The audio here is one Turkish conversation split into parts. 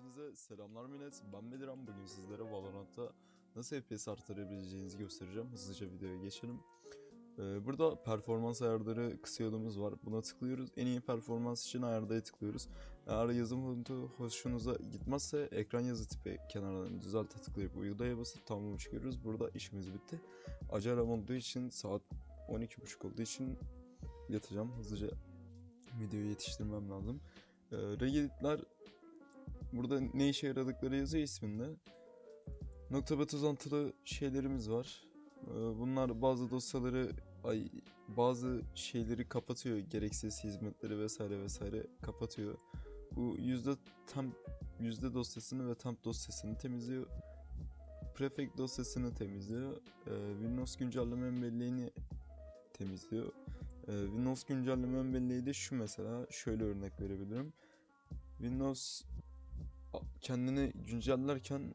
Hepinize selamlar millet. Ben Bediran. Bugün sizlere Valorant'ta nasıl FPS arttırabileceğinizi göstereceğim. Hızlıca videoya geçelim. Ee, burada performans ayarları kısa yolumuz var. Buna tıklıyoruz. En iyi performans için ayardaya tıklıyoruz. Eğer yazım fontu hoşunuza gitmezse ekran yazı tipi kenarından düzelte tıklayıp uygulaya basıp tamamı çıkıyoruz. Burada işimiz bitti. Acelem olduğu için saat 12.30 olduğu için yatacağım. Hızlıca videoyu yetiştirmem lazım. Ee, Regedit'ler Burada ne işe yaradıkları yazıyor isminde. Nokta uzantılı şeylerimiz var. Ee, Bunlar bazı dosyaları, ay bazı şeyleri kapatıyor. Gereksiz hizmetleri vesaire vesaire kapatıyor. Bu yüzde temp yüzde dosyasını ve temp dosyasını temizliyor. Prefect dosyasını temizliyor. Ee, Windows güncelleme ön belleğini temizliyor. Ee, Windows güncelleme ön belleği de şu mesela. Şöyle örnek verebilirim. Windows kendini güncellerken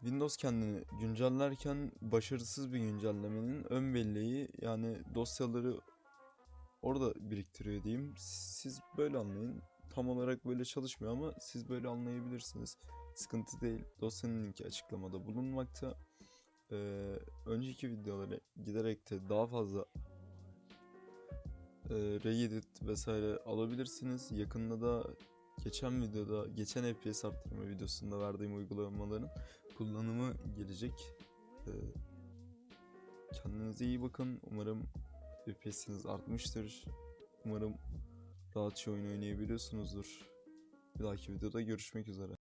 Windows kendini güncellerken başarısız bir güncellemenin ön belleği yani dosyaları orada biriktiriyor diyeyim. Siz böyle anlayın. Tam olarak böyle çalışmıyor ama siz böyle anlayabilirsiniz. Sıkıntı değil. Dosyanın linki açıklamada bulunmakta. Ee, önceki videolara giderek de daha fazla e, Reddit vesaire alabilirsiniz. Yakında da geçen videoda, geçen FPS arttırma videosunda verdiğim uygulamaların kullanımı gelecek. E, kendinize iyi bakın. Umarım FPS'iniz artmıştır. Umarım rahatça oyun oynayabiliyorsunuzdur. Bir dahaki videoda görüşmek üzere.